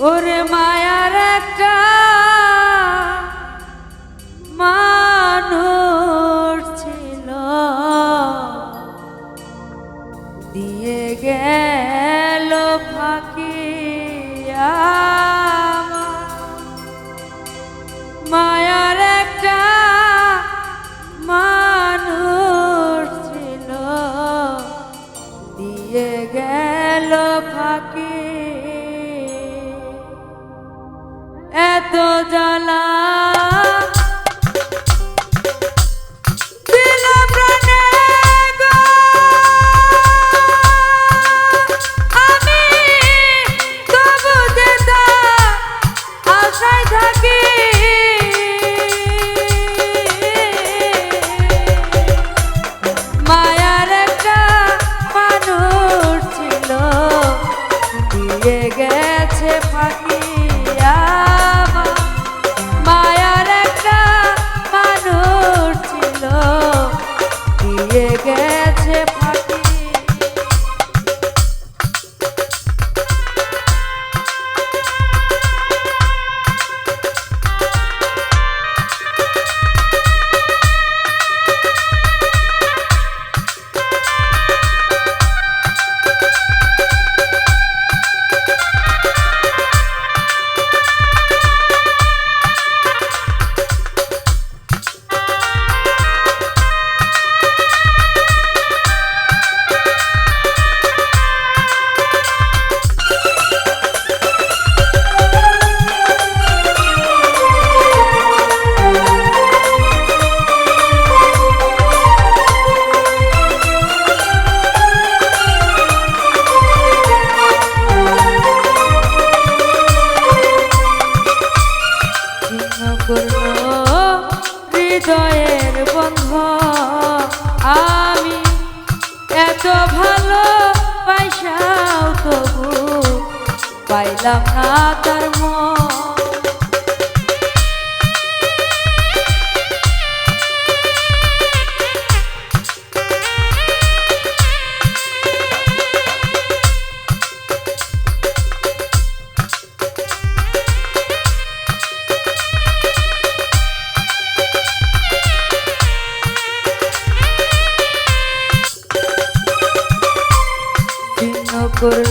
ওরে মায়ার রাখা তার মন। por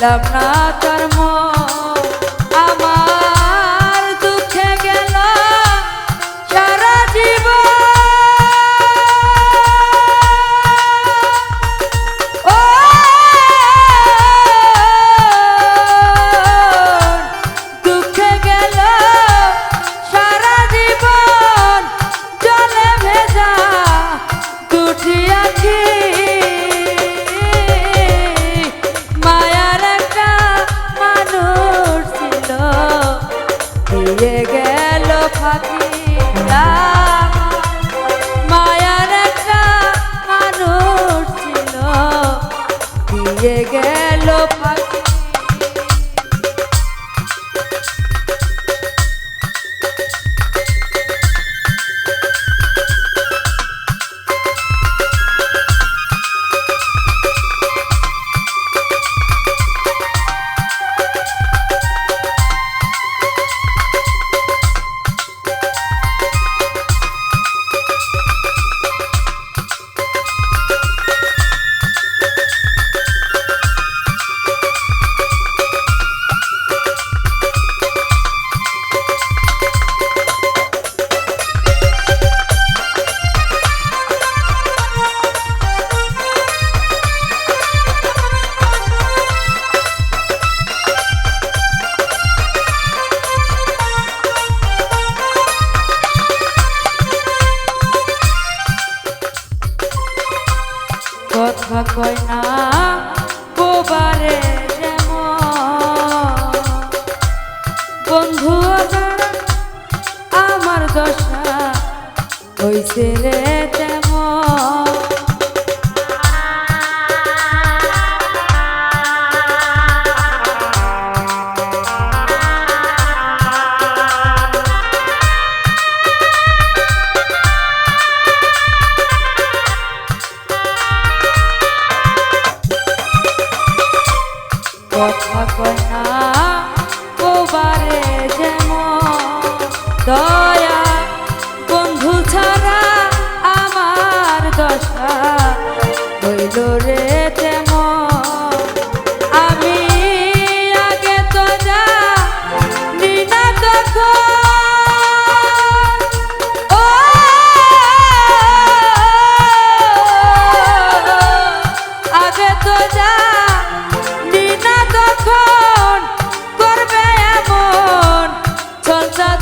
ছিলাম না কথা কয় বন্ধু আমার দশা হইছে রে কথা কয় কোবারে যেমন দয়া বন্ধু ছাড়া আমার দশা হইল রে তেমন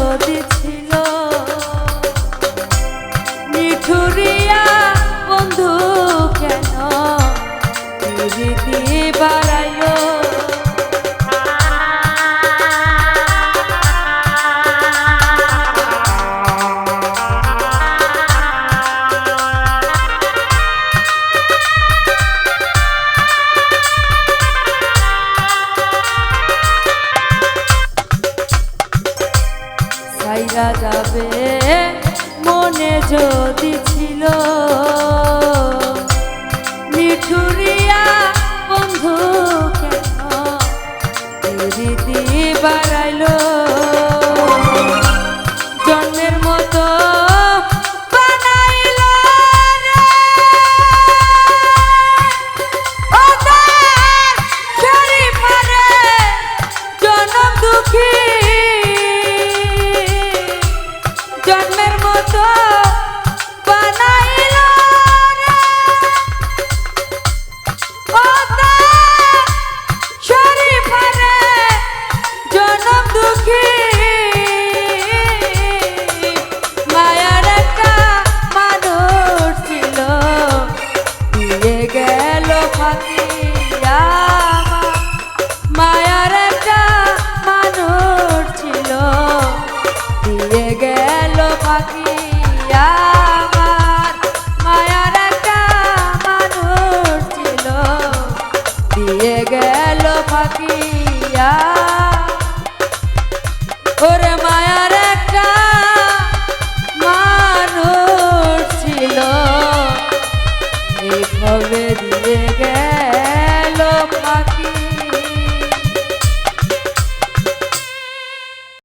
melodía. 한다.